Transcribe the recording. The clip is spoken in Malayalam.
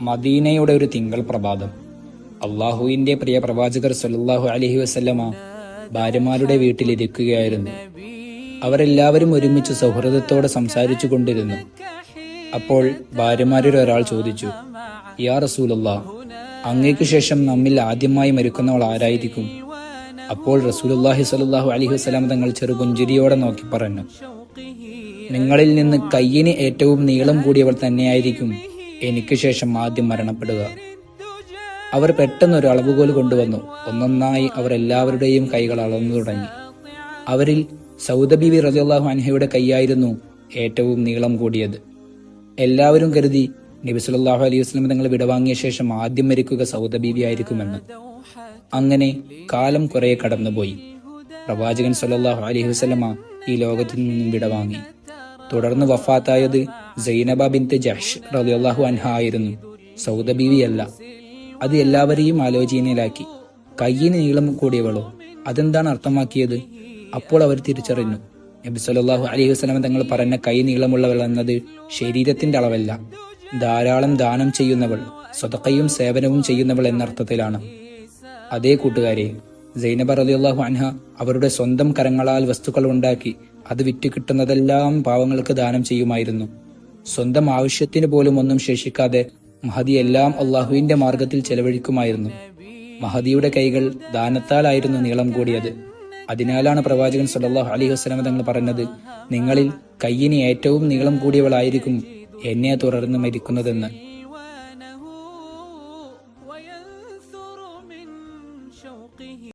മദീനയുടെ ഒരു തിങ്കൾ പ്രഭാതം. അള്ളാഹുവിന്റെ പ്രിയ പ്രവാചകർ സല്ലല്ലാഹു അലഹി വസല്ലമ ഭാര്യമാരുടെ വീട്ടിലിരിക്കുകയായിരുന്നു. അവരെല്ലാവരും ഒരുമിച്ച് സൗഹൃദത്തോടെ സംസാരിച്ചു കൊണ്ടിരുന്നു. അപ്പോൾ ഭാര്യമാരിൽ ഒരാൾ ചോദിച്ചു യാ റസൂലല്ലാ അങ്ങേക്ക് ശേഷം നമ്മിൽ ആദ്യമായി മരിക്കുന്നവൾ ആരായിരിക്കും? അപ്പോൾ റസൂലുള്ളാഹി സലാഹു അലൈഹി വസ്ലാം തങ്ങൾ ചെറുപുഞ്ചിരിയോടെ നോക്കി പറഞ്ഞു നിങ്ങളിൽ നിന്ന് കയ്യിന് ഏറ്റവും നീളം കൂടിയവൾ തന്നെയായിരിക്കും. എനിക്ക് ശേഷം ആദ്യം മരണപ്പെടുക. അവർ പെട്ടെന്ന് ഒരു അളവുകോൽ കൊണ്ടുവന്നു. ഒന്നൊന്നായി അവർ എല്ലാവരുടെയും കൈകൾ അളന്നു തുടങ്ങി. അവരിൽ സൗദബിബി റസിയാഹു അൻഹയുടെ കൈയായിരുന്നു ഏറ്റവും നീളം കൂടിയത്. എല്ലാവരും കരുതി നബി സല്ലല്ലാഹു അലൈഹി വസല്ലം തങ്ങൾ വിടവാങ്ങിയ ശേഷം ആദ്യം മരിക്കുക സൗദബീബി ആയിരിക്കുമെന്ന്. അങ്ങനെ കാലം കുറെ കടന്നുപോയി. പ്രവാചകൻ സല്ലല്ലാഹു അലൈഹി വസ്ലമ ഈ ലോകത്തിൽ നിന്നും വിടവാങ്ങി. തുടർന്ന് വഫാത്തായത് സൈനബ ബിൻത്ത് ജഹ്ഷ് റളിയല്ലാഹു അൻഹ ആയിരുന്നു. സൗദ ബീവിയല്ല. അത് എല്ലാവരെയും ആലോചനയിലാക്കി. കയ്യിന് നീളം കൂടിയവളോ? അതെന്താണ് അർത്ഥമാക്കിയത്? അപ്പോൾ അവർ തിരിച്ചറിഞ്ഞു. നബി സല്ലല്ലാഹു അലൈഹി വസല്ലം തങ്ങൾ പറഞ്ഞ കൈ നീളമുള്ളവൾ എന്നത് ശരീരത്തിന്റെ അളവല്ല. ധാരാളം ദാനം ചെയ്യുന്നവൾ സ്വതക്കയും സേവനവും ചെയ്യുന്നവൾ എന്നർത്ഥത്തിലാണ്. അതേ കൂട്ടുകാരെ സൈനബ റളിയല്ലാഹു അൻഹ അവരുടെ സ്വന്തം കരങ്ങളാൽ വസ്തുക്കൾ ഉണ്ടാക്കി അത് വിറ്റ് കിട്ടുന്നതെല്ലാം പാവങ്ങൾക്ക് ദാനം ചെയ്യുമായിരുന്നു. സ്വന്തം ആവശ്യത്തിന് പോലും ഒന്നും ശേഷിക്കാതെ മഹദി എല്ലാം അള്ളാഹുവിന്റെ മാർഗത്തിൽ ചെലവഴിക്കുമായിരുന്നു. മഹദിയുടെ കൈകൾ ദാനത്താലായിരുന്നു നീളം കൂടിയത്. അതിനാലാണ് പ്രവാചകൻ സല്ലാഹു അലി വസ്ലമ തങ്ങൾ പറഞ്ഞത് നിങ്ങളിൽ കയ്യിന് ഏറ്റവും നീളം കൂടിയവളായിരിക്കും എന്നെ തുടർന്ന് മരിക്കുന്നതെന്ന്.